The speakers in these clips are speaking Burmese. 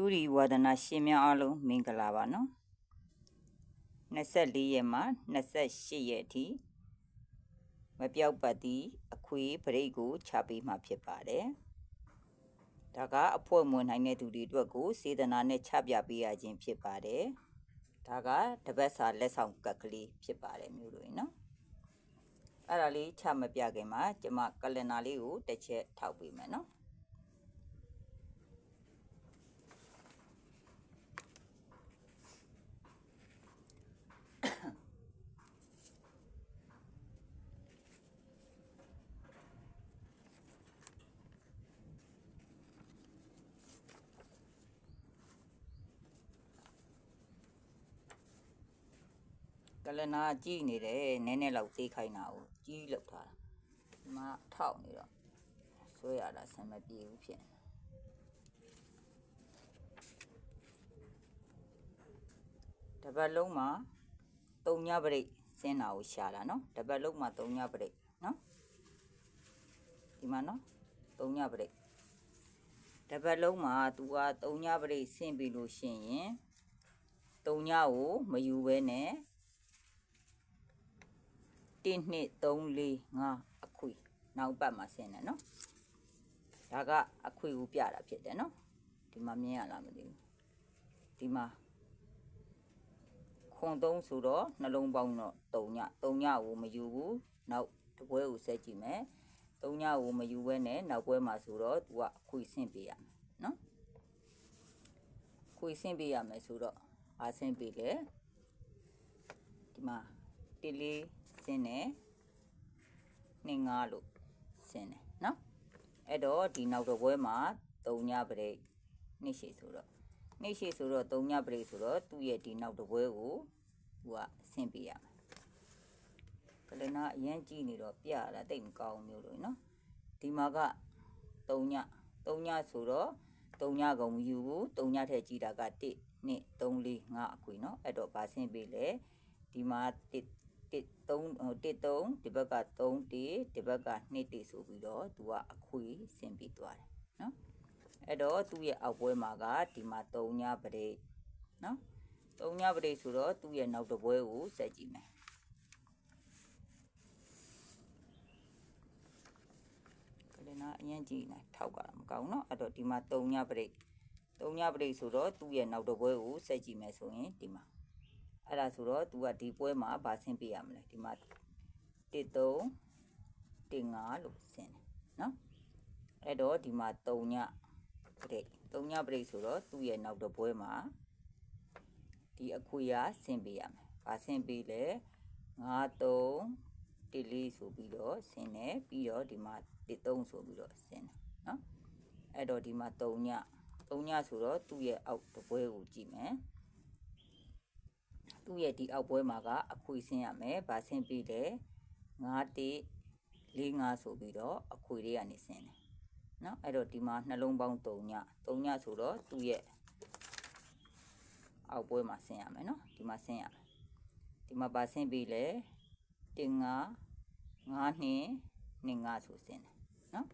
တူရီဝါဒနာရှင်များအားလုံးမင်္ဂလာပါနော်24ရက်မှ28ရက်အထိမပြောက်ပတ်သည့်အခွေပရိတ်ကိုချပေးမှဖြစ်ပါတယ်ဒါကအဖွဲမွန်နိုင်တဲ့သူတွေအတွက်ကိုစေတနာနဲ့ချပြပေးရခြင်းဖြစ်ပါတယ်ဒါကတပတ်စာလက်ဆောင်ကတ်ကလေးဖြစ်ပါတယ်မျိုးတို့နော်အဲ့ဒါလေးချမပြခင်မှာကျမကလင်နာလေးကိုတစ်ချက်ထောက်ပေးမယ်နော် ကလနာကြည့်နေတယ်နည်းနည်းလောက်သေးခိုင်းတာကိုကြီးလောက်ထားတာဒီမှာထောက်နေတော့ဆွဲရတာဆင်မပြေဘူးဖြစ်နေတပတ်လုံးမှာတုံညပရိတ်စင်းတာကိုရှာတာနော်တပတ်လုံးမှာတုံညပရိတ်နော်ဒီမှာနော်တုံညပရိတ်တပတ်လုံးမှာ तू ကတုံညပရိတ်ဆင်းပြီလို့ရှိရင်တုံညကိုမယူဘဲနဲ့ 1 2 3 4 5အခွေနောက်ပတ်မှာဆင်းတယ်နော်ဒါကအခွေကိုပြတာဖြစ်တယ်နော်ဒီမှာမြင်ရလားမသိဘူးဒီမှာခွန်သုံးဆိုတော့နှလုံးပေါင်းတော့3ည3ညကိုမယူဘူးနောက်တပွဲကိုဆက်ကြည့်မယ်3ညကိုမယူဘဲနဲ့နောက်ပွဲမှာဆိုတော့ तू ကအခွေဆင်းပေးရမယ်နော်ခွေဆင်းပေးရမယ်ဆိုတော့အားဆင်းပေးလေဒီမှာတလေး ဆင်းတယ်နှင်းငါလို့ဆင်းတယ်နော်အဲ့တော့ဒီနောက်တော့ဘွဲမှာ3ညပရိတ်နှိရှိဆိုတော့နှိရှိဆိုတော့3ညပရိတ်ဆိုတော့သူ့ရဲ့ဒီနောက်တော့ဘွဲကိုသူကဆင်းပေးရမယ်ကလနာအရင်ကြည့်နေတော့ပြရတာတိတ်မကောင်းမျိုးလို့နော်ဒီမှာက3ည3ညဆိုတော့3ညကုန်မယူဘူး3ညထက်ကြည့်တာက1 2 3 4 5အခွေနော်အဲ့တော့ဗာဆင်းပေးလေဒီမှာ1 1 3 1 3ဒီဘက်က3 1ဒီဘက်က2 1ဆိုပြီးတော့သူကအခွေဆင်းပြီးသွားတယ်နော်အဲ့တော့သူ့ရဲ့အောက်ပွဲမှာကဒီမှာ3ညပရိတ်နော်3ညပရိတ်ဆိုတော့သူ့ရဲ့နောက်တစ်ပွဲကိုဆက်ကြည့်မယ်ကလေးနာအရင်ကြည့်နေထောက်ကမကောင်းเนาะအဲ့တော့ဒီမှာ3ညပရိတ်3ညပရိတ်ဆိုတော့သူ့ရဲ့နောက်တစ်ပွဲကိုဆက်ကြည့်မယ်ဆိုရင်ဒီမှာ အဲ့ဒါဆိုတော့ तू ကဒီပွဲမှာဗာဆင်းပေးရမလဲဒီမှာ1 3 1 5လို့ဆင်းတယ်နော်အဲ့တော့ဒီမှာ3ညပရိတ်3ညပရိတ်ဆိုတော့သူ့ရဲ့နောက်တစ်ပွဲမှာဒီအခွေရဆင်းပေးရမယ်ဗာဆင်းပေးလဲ9 3 1 4ဆိုပြီးတော့ဆင်းတယ်ပြီးတော့ဒီမှာ1 3ဆိုပြီးတော့ဆင်းတယ်နော်အဲ့တော့ဒီမှာ3ည3ညဆိုတော့သူ့ရဲ့အောက်တစ်ပွဲကိုကြည့်မယ် သူ့ရဲ့ဒီအောက်ပွဲမှာကအခွေဆင်းရမယ်။ဗာဆင်းပြီးတယ်9တိ4 5ဆိုပြီးတော့အခွေတွေကနေဆင်းတယ်။နော်အဲ့တော့ဒီမှာနှလုံးပေါင်း3ည3ညဆိုတော့သူ့ရဲ့အောက်ပွဲမှာဆင်းရမယ်နော်ဒီမှာဆင်းရမယ်။ဒီမှာဗာဆင်းပြီးလေတင်9 9နှစ်နှစ်9ဆိုဆင်းတယ်နော်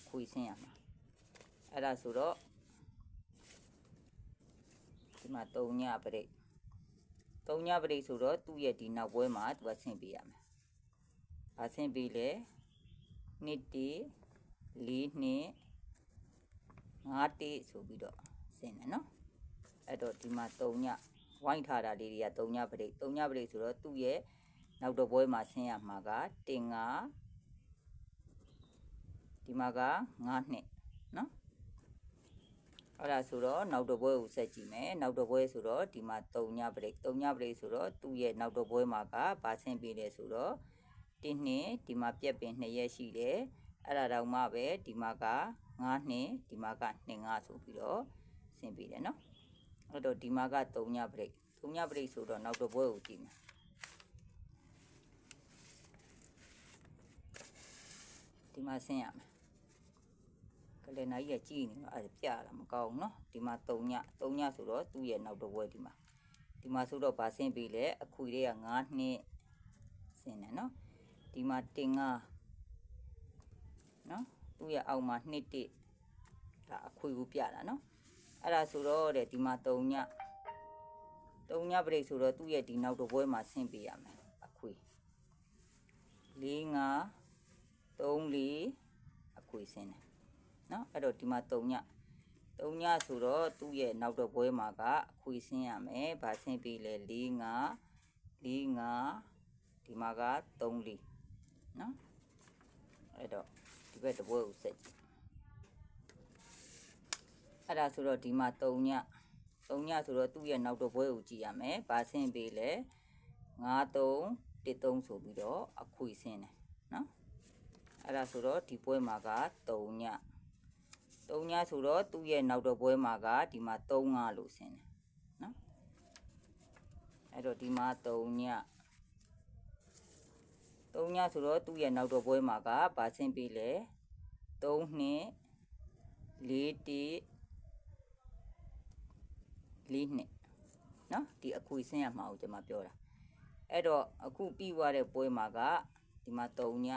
အခွေဆင်းရမှာအဲ့ဒါဆိုတော့ဒီမှာ3ညပရိတ် သုံးညပရိတ်ဆိုတော့သူ့ရဲ့ဒီနောက်ပွဲမှာသူကဆင်းပေးရမယ်။ဘာဆင်းပေးလဲ။နှစ်တီလေးနှစ်ငါးတီဆိုပြီးတော့ဆင်းတယ်နော်။အဲ့တော့ဒီမှာသုံးညဝိုင်းထားတာလေးတွေကသုံးညပရိတ်သုံးညပရိတ်ဆိုတော့သူ့ရဲ့နောက်တော့ပွဲမှာဆင်းရမှာကတင်ငါဒီမှာက9နှစ်နော် အဲ့ဒါဆိုတော့နောက်တော့ဘွဲကိုဆက်ကြည့်မယ်နောက်တော့ဘွဲဆိုတော့ဒီမှာ3ညပရိတ်3ညပရိတ်ဆိုတော့သူ့ရဲ့နောက်တော့ဘွဲမှာကဗာဆင်းပေးတယ်ဆိုတော့1နှစ်ဒီမှာပြက်ပင်2ရက်ရှိတယ်အဲ့ဒါတော့မှပဲဒီမှာက9နှစ်ဒီမှာက2 5ဆိုပြီးတော့ဆင်းပေးတယ်နော်အဲ့တော့ဒီမှာက3ညပရိတ်3ညပရိတ်ဆိုတော့နောက်တော့ဘွဲကိုကြည့်မယ်ဒီမှာဆင်းရမယ် ကလင်နာကြီးကကြည့်နေတော့အဲ့ဒါပြတာမကောင်းနော်ဒီမှာ3ည3ညဆိုတော့သူ့ရဲ့နောက်တစ်ဝက်ဒီမှာဒီမှာဆိုတော့ဗာဆင်းပြီလေအခွေတွေက9နှစ်ဆင်းတယ်နော်ဒီမှာတင်ကနော်သူ့ရဲ့အောက်မှာ2တစ်ဒါအခွေကိုပြတာနော်အဲ့ဒါဆိုတော့တဲ့ဒီမှာ3ည3ညပြိတ်ဆိုတော့သူ့ရဲ့ဒီနောက်တစ်ပွဲမှာဆင်းပေးရမယ်အခွေ4 5 3 4အခွေဆင်းတယ် နော်အဲ့တော့ဒီမှာ3ည3ညဆိုတော့သူ့ရဲ့နောက်တော့ဘွဲမှာကအခွေဆင်းရမယ်ဗာဆင်းပေးလေ4 5 4 5ဒီမှာက3 4နော်အဲ့တော့ဒီဘက်တပွဲကိုဆက်ကြည့်အဲ့ဒါဆိုတော့ဒီမှာ3ည3ညဆိုတော့သူ့ရဲ့နောက်တော့ဘွဲကိုကြည့်ရမယ်ဗာဆင်းပေးလေ9 3 1 3ဆိုပြီးတော့အခွေဆင်းတယ်နော်အဲ့ဒါဆိုတော့ဒီပွဲမှာက3ည 3ညဆိုတော့သူ့ရဲ့နောက်တော့ပွဲမှာကဒီမှာ3 5လို့ဆင်းတယ်နော်အဲ့တော့ဒီမှာ3ည3ညဆိုတော့သူ့ရဲ့နောက်တော့ပွဲမှာကဗာဆင်းပေးလေ3နှစ်4 1 4နှစ်နော်ဒီအခွေဆင်းရမှာကိုကျွန်မပြောတာအဲ့တော့အခုပြီးသွားတဲ့ပွဲမှာကဒီမှာ3ည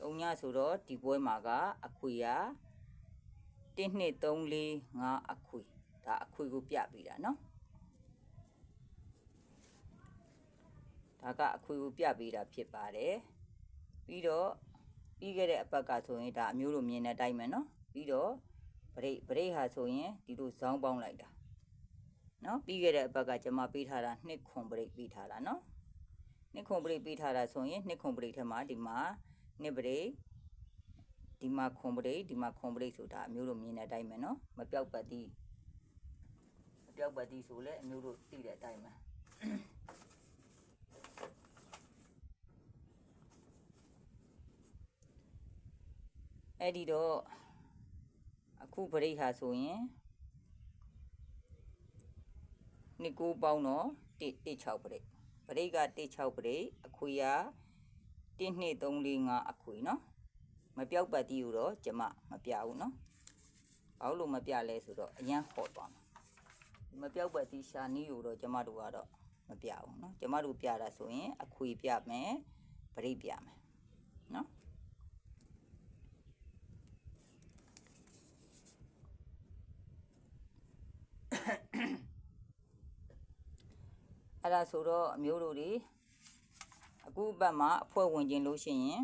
3ညဆိုတော့ဒီပွဲမှာကအခွေရ 1 2 3 4 5အခွေဒါအခွေကိုပြပေးတာနော်ဒါကအခွေကိုပြပေးတာဖြစ်ပါတယ်ပြီးတော့ပြီးခဲ့တဲ့အပတ်ကဆိုရင်ဒါအမျိုးလိုမြင်တဲ့အတိုင်းပဲနော်ပြီးတော့ဗရိတ်ဗရိတ်ဟာဆိုရင်ဒီလိုဇောင်းပေါင်းလိုက်တာနော်ပြီးခဲ့တဲ့အပတ်ကကျွန်မပေးထားတာနှစ်ခွန်ဗရိတ်ပေးထားတာနော်နှစ်ခွန်ဗရိတ်ပေးထားတာဆိုရင်နှစ်ခွန်ဗရိတ်ထဲမှာဒီမှာနှစ်ဗရိတ် ဒီမှာခွန်ဗရိတ်ဒီမှာခွန်ဗရိတ်ဆိုတာအမျိုးလိုမြင်တဲ့အတိုင်းပဲနော်မပြောက်ပတ်သည်မပြောက်ပတ်သည်ဆိုလဲအမျိုးလိုသိတဲ့အတိုင်းပဲအဲ့ဒီတော့အခုဗရိတ်ဟာဆိုရင်နှစ်ကိုပေါင်းတော့1 1 6ပရိတ်ပရိတ်က1 6ပရိတ်အခွေရ1 2 3 4 5အခွေနော် မပြောက်ပတ်တီးကိုတော့ကျမမပြဘူးနော်ဘာလို့မပြလဲဆိုတော့အရန်ဟော့သွားမှာမပြောက်ပတ်တီးရှာနီးကိုတော့ကျမတို့ကတော့မပြဘူးနော်ကျမတို့ပြတာဆိုရင်အခွေပြမယ်ပရိတ်ပြမယ်နော်အဲ့ဒါဆိုတော့အမျိုးတို့တွေအခုဘက်မှာအဖွဲ့ဝင်ခြင်းလို့ရှိရင်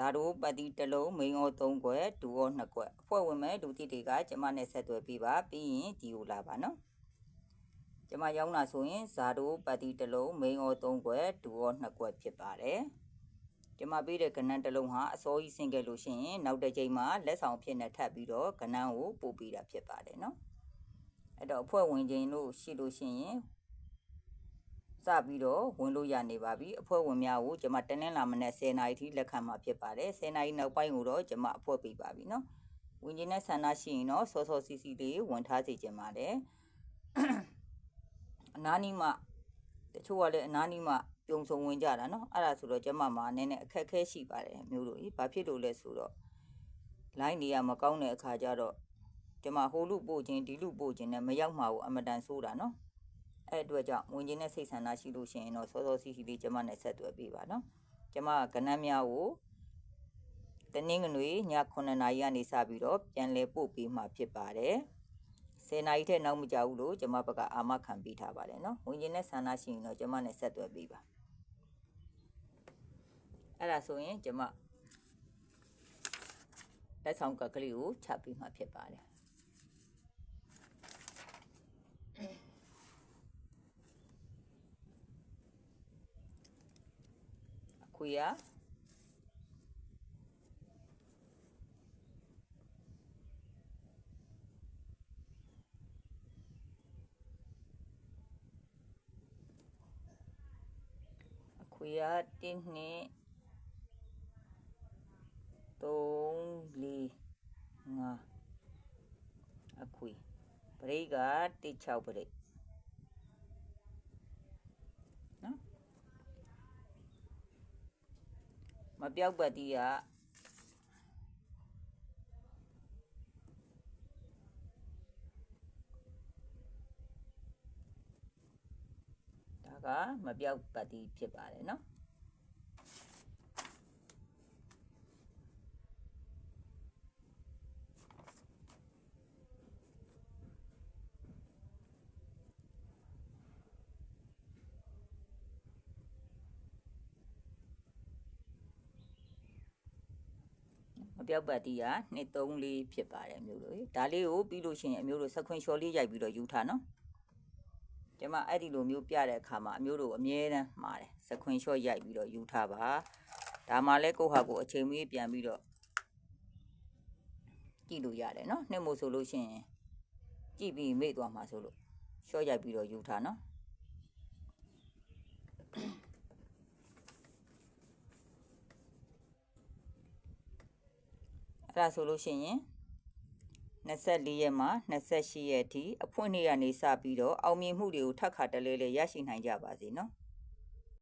ဇာတို့ပတိတစ်လုံးမိန်အော3ခွက်ဒူအော2ခွက်အဖွဲ့ဝင်မဲ့ဒူတိတွေကကျမနဲ့ဆက်သွယ်ပြီးပါပြီးရင်ဒီကိုလာပါနော်ကျမရောက်လာဆိုရင်ဇာတို့ပတိတစ်လုံးမိန်အော3ခွက်ဒူအော2ခွက်ဖြစ်ပါတယ်ကျမပေးတဲ့ကဏ္ဍတစ်လုံးဟာအစိုးရဆင်းခဲ့လို့ရှိရင်နောက်တစ်ချိန်မှာလက်ဆောင်ဖြစ်နေထပ်ပြီးတော့ကဏ္ဍကိုပို့ပေးတာဖြစ်ပါတယ်နော်အဲ့တော့အဖွဲ့ဝင်ချင်းလို့ရှိလို့ရှိရင် စပြီးတော့ဝင်လို့ရနေပါပြီအဖွဲ့ဝင်များကိုကျွန်မတနင်္လာမနေ့10နာရီထိလက်ခံမှာဖြစ်ပါတယ်10နာရီနောက်ပိုင်းကိုတော့ကျွန်မအဖွဲ့ပေးပါပြီနော်ဝင်ကျင်တဲ့ဆန္ဒရှိရင်တော့စောစောစီစီလေးဝင်ထားစီခြင်းပါတယ်အနာနီမတချို့ကလည်းအနာနီမပြုံဆုံဝင်ကြတာနော်အဲ့ဒါဆိုတော့ကျမမှာနည်းနည်းအခက်ခဲရှိပါတယ်မျိုးတို့ကြီးဘာဖြစ်လို့လဲဆိုတော့ line တွေကမကောင်းတဲ့အခါကျတော့ကျမဟိုလူပို့ခြင်းဒီလူပို့ခြင်းနဲ့မရောက်မှာကိုအမတန်ဆိုးတာနော် အဲ့အတွက်ကြောင့်ဝင်ခြင်းနဲ့စိတ်ဆန္ဒရှိလို့ရှိရင်တော့စောစောစီးစီးလေးကျမနဲ့ဆက်သွယ်ပေးပါနော်ကျမကဏ္ဍများကိုတနင်္ဂနွေည9နာရီကနေစပြီးတော့ပြန်လည်ပို့ပေးမှာဖြစ်ပါတယ်10နာရီထက်နောက်မကြဘူးလို့ကျမဘက်ကအာမခံပေးထားပါတယ်နော်ဝင်ခြင်းနဲ့ဆန္ဒရှိရင်တော့ကျမနဲ့ဆက်သွယ်ပေးပါအဲ့ဒါဆိုရင်ကျမလက်ဆောင်ကကလေးကိုချပေးမှာဖြစ်ပါတယ် အခွေရအခွေရတင်းနှစ်3 4 5အခွေပရိတ်က16ပရိတ်နော် မပြောက်ပတ်တီးကဒါကမပြောက်ပတ်တီးဖြစ်ပါတယ်နော် မပြောက်ပတ်တီးက2 3 4ဖြစ်ပါတယ်အမျိုးတို့ရေဒါလေးကိုပြီးလို့ရှိရင်အမျိုးတို့စခွင်လျှော်လေးရိုက်ပြီးတော့ယူထားနော်ကျမအဲ့ဒီလိုမျိုးပြတဲ့အခါမှာအမျိုးတို့အမြဲတမ်းမှားတယ်စခွင်လျှော့ရိုက်ပြီးတော့ယူထားပါဒါမှလည်းကိုယ့်ဟာကိုယ်အချိန်မီပြန်ပြီးတော့ကြည့်လို့ရတယ်နော်နှစ်မို့ဆိုလို့ရှိရင်ကြည့်ပြီးမေ့သွားမှာဆိုလို့လျှော့ရိုက်ပြီးတော့ယူထားနော် ဒါဆိုလို့ရှိရင်24ရက်မှ28ရက်အထိအဖွင့်နေ့ကနေစပြီးတော့အောင်မြင်မှုတွေကိုထပ်ခါတလဲလဲရရှိနိုင်ကြပါစေနော်